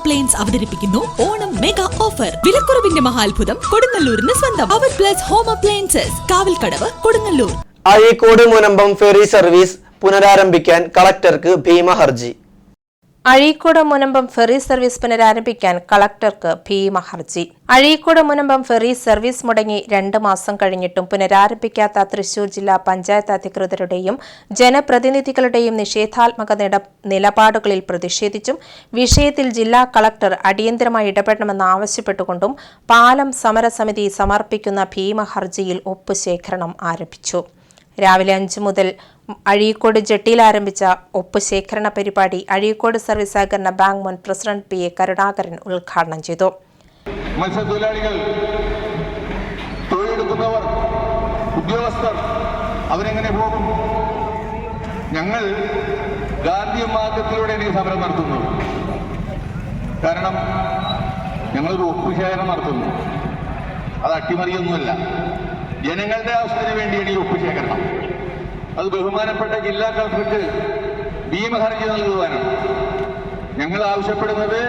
Appliance അവതരിപ്പിക്കുന്നു. Onam mega offer വിലക്കുറവിന്റെ മഹാത്ഭുതം കൊടുങ്ങല്ലൂരിന് സ്വന്തം. അവർ plus home appliances Kavalkadavu Kodungallur. Azhikode Munambam ferry service പുനരാരംഭിക്കാൻ കളക്ടർക്ക് ഭീമ ഹർജി. അഴീക്കോട് മുനമ്പം ഫെറി സർവീസ് പുനരാരംഭിക്കാൻ കളക്ടർക്ക് ഭീമ ഹർജി. അഴീക്കോട് മുനമ്പം ഫെറി സർവീസ് മുടങ്ങി രണ്ട് മാസം കഴിഞ്ഞിട്ടും പുനരാരംഭിക്കാത്ത തൃശൂർ ജില്ലാ പഞ്ചായത്ത് അധികൃതരുടെയും ജനപ്രതിനിധികളുടെയും നിഷേധാത്മക നിലപാടുകളിൽ പ്രതിഷേധിച്ചും വിഷയത്തിൽ ജില്ലാ കളക്ടർ അടിയന്തരമായി ഇടപെടണമെന്ന് ആവശ്യപ്പെട്ടുകൊണ്ടും പാലം സമരസമിതി സമർപ്പിക്കുന്ന ഭീമ ഹർജിയിൽ ഒപ്പുശേഖരണം ആരംഭിച്ചു. രാവിലെ അഞ്ചു മുതൽ അഴീക്കോട് ജെട്ടിയിൽ ആരംഭിച്ച ഒപ്പ് ശേഖരണ പരിപാടി അഴീക്കോട് സർവീസ് സഹകരണ ബാങ്ക് മുൻ പ്രസിഡന്റ് പി എ കരുണാകരൻ ഉദ്ഘാടനം ചെയ്തു. മത്സ്യത്തൊഴിലാളികൾ തൊഴിലെടുക്കുന്നവർ ഉദ്യോഗസ്ഥർ അവരെങ്ങനെ പോകും? ഞങ്ങൾ ഗാന്ധി മാർഗത്തിലൂടെ ഈ സമരം നടത്തുന്നു. കാരണം ഞങ്ങളൊരു ഒപ്പുശേഖരണം നടത്തുന്നു. അത് അട്ടിമറിയൊന്നുമല്ല. ജനങ്ങളുടെ ആവശ്യത്തിന് വേണ്ടിയാണ് ഈ ഒപ്പുശേഖരണം. അത് ബഹുമാനപ്പെട്ട ജില്ലാ കളക്ടർക്ക് ഭീമഹർജി നൽകുവാനാണ്. ഞങ്ങൾ ആവശ്യപ്പെടുന്നത്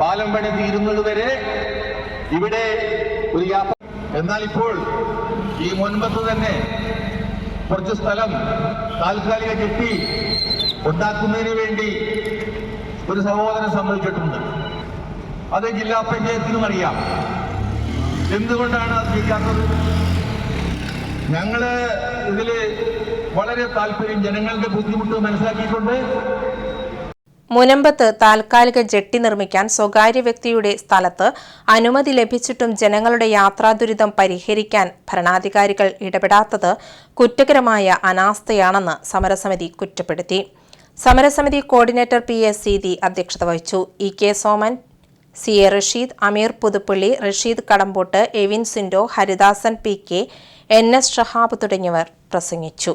പാലം പണി തീരുന്നത് വരെ ഇവിടെ ഒരു യാത്ര എന്നാൽ ഇപ്പോൾ ഈ മുൻപത്ത് തന്നെ കുറച്ച് സ്ഥലം താൽക്കാലിക കെട്ടി ഉണ്ടാക്കുന്നതിന് വേണ്ടി ഒരു സഹോദരൻ സമ്മതിച്ചിട്ടുണ്ട്. അത് ജില്ലാ പഞ്ചായത്തിനും അറിയാം. എന്തുകൊണ്ടാണ് അത് ചെയ്യാത്തത് ഞങ്ങൾ ഇതിൽ വളരെ താല്പര്യം ജനങ്ങളുടെ ബുദ്ധിമുട്ട് മനസ്സിലാക്കിയിട്ടുണ്ട്. മുനമ്പത്ത് താൽക്കാലിക ജെട്ടി നിർമ്മിക്കാൻ സ്വകാര്യ വ്യക്തിയുടെ സ്ഥലത്ത് അനുമതി ലഭിച്ചിട്ടും ജനങ്ങളുടെ യാത്രാദുരിതം പരിഹരിക്കാൻ ഭരണാധികാരികൾ ഇടപെടാത്തത് കുറ്റകരമായ അനാസ്ഥയാണെന്ന് സമരസമിതി കുറ്റപ്പെടുത്തി. സമരസമിതി കോർഡിനേറ്റർ പി എസ് സീതി അധ്യക്ഷത വഹിച്ചു. E K Soman C A Rasheed Ameer Puthuppally Rasheed Kadampot Evin Sindo Haridasan P K N S Shahab തുടങ്ങിയവർ പ്രസംഗിച്ചു.